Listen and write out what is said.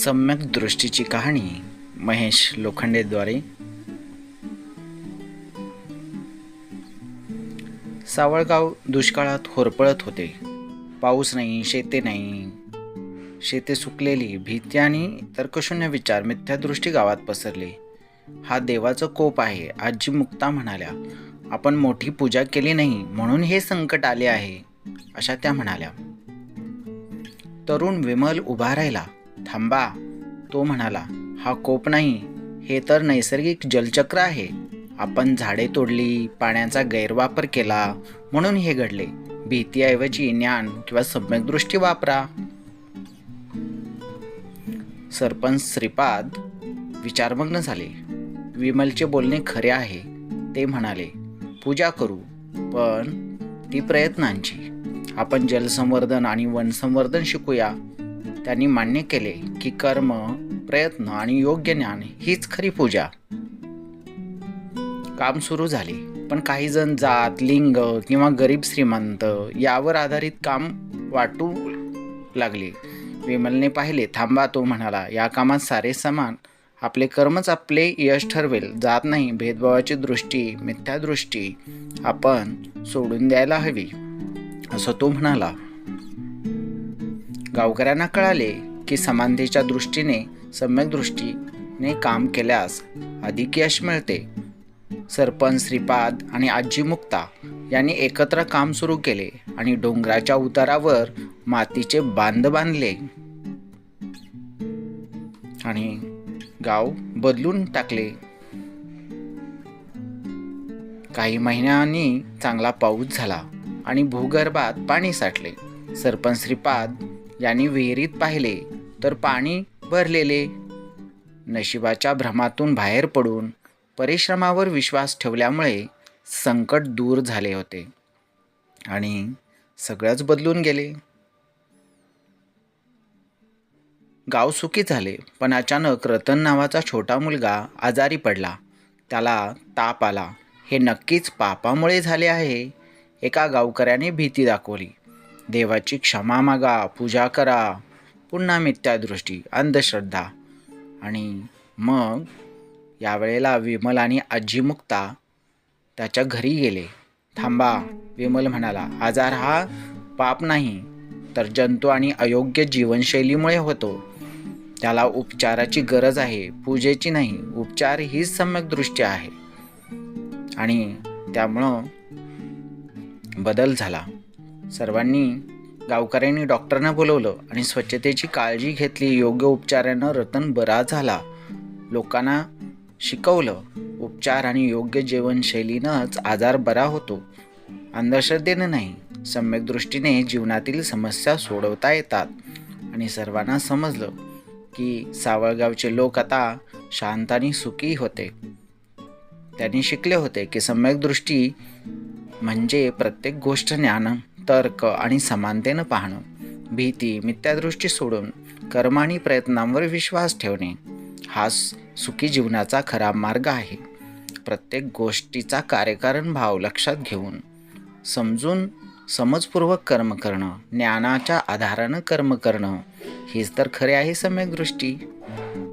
सम्यक दृष्टीची कहाणी महेश लोखंडेद्वारे. सावळगाव दुष्काळात होरपळत होते. पाऊस नाही शेते नाही. शेते सुकलेली भीती आणि तर्कशून्य विचार मिथ्यादृष्टी गावात पसरले. हा देवाचं कोप आहे आजी मुक्ता म्हणाल्या. आपण मोठी पूजा केली नाही म्हणून हे संकट आले आहे अशा त्या म्हणाल्या. तरुण विमल उभा राहिला. थांबा. तो म्हणाला हा कोप नाही हे तर नैसर्गिक जलचक्र आहे. आपण झाडे तोडली पाण्याचा गैरवापर केला म्हणून हे घडले. भीतीऐवजी ज्ञान किंवा सम्यक दृष्टी वापरा. सरपंच श्रीपाद विचारमग्न झाले. विमलचे बोलणे खरे आहे. ते म्हणाले पूजा करू पण ती प्रयत्नांची. आपण जलसंवर्धन आणि वनसंवर्धन शिकूया. त्यांनी मान्य केले की कर्म प्रयत्न आणि योग्य ज्ञान हीच खरी पूजा. काम सुरू झाले पण काही जण जात लिंग किंवा गरीब श्रीमंत यावर आधारित काम वाटू लागले. विमलने पाहिले थांबा तो म्हणाला या कामात सारे समान. आपले कर्मच आपले यश ठरवेल. जात नाही भेदभावाची दृष्टी मिथ्या दृष्टी आपण सोडून द्यायला हवी. असं तो म्हणाला. गावकऱ्यांना कळाले की समानतेच्या दृष्टीने सम्यक दृष्टीने काम केल्यास अधिक यश मिळते. सरपंच श्रीपाद आणि आजी मुक्ता यांनी एकत्र काम सुरू केले आणि डोंगराच्या उतारावर मातीचे बांध बांधले. आणि गाव बदलून टाकले. काही महिन्यांनी चांगला पाऊस झाला आणि भूगर्भात पाणी साठले. सरपंच श्रीपाद यांनी विहिरीत पाहिले तर पाणी भरलेले. नशिबाच्या भ्रमातून बाहेर पडून परिश्रमावर विश्वास ठेवल्यामुळे संकट दूर झाले होते आणि सगळंच बदलून गेले. गाव सुखी झाले पण अचानक रतन नावाचा छोटा मुलगा आजारी पडला. त्याला ताप आला. हे नक्कीच पापामुळे झाले आहे एका गावकऱ्याने भीती दाखवली. देवाची क्षमा मागा पूजा करा पुन्हा मिथ्यादृष्टी अंधश्रद्धा. आणि मग यावेळेला विमल आणि आजी मुक्ता त्याच्या घरी गेले. थांबा विमल म्हणाला आजार हा पाप नाही तर जंतू आणि अयोग्य जीवनशैलीमुळे होतो. त्याला उपचाराची गरज आहे पूजेची नाही उपचार हीच सम्यक दृष्टी आहे. आणि त्यामुळं बदल झाला. सर्वांनी गावकऱ्यांनी डॉक्टरना बोलवलं आणि स्वच्छतेची काळजी घेतली. योग्य उपचारानं रतन बरा झाला. लोकांना शिकवलं उपचार आणि योग्य जीवनशैलीनंच आजार बरा होतो. अंधश्रद्धेनं नाही सम्यक दृष्टीने जीवनातील समस्या सोडवता येतात. आणि सर्वांना समजलं की सावळगावचे लोक आता शांत आणि सुखी होते. त्यांनी शिकले होते की सम्यक दृष्टी म्हणजे प्रत्येक गोष्ट ज्ञान. तर्क आणि समानतेनं पाहणं भीती मिथ्यादृष्टी सोडून कर्म आणि प्रयत्नांवर विश्वास ठेवणे हा सुखी जीवनाचा खरा मार्ग आहे. प्रत्येक गोष्टीचा कार्यकारण भाव लक्षात घेऊन समजून समजपूर्वक कर्म करणं ज्ञानाच्या आधारानं कर्म करणं हेच तर खरे आहे सम्यक दृष्टी.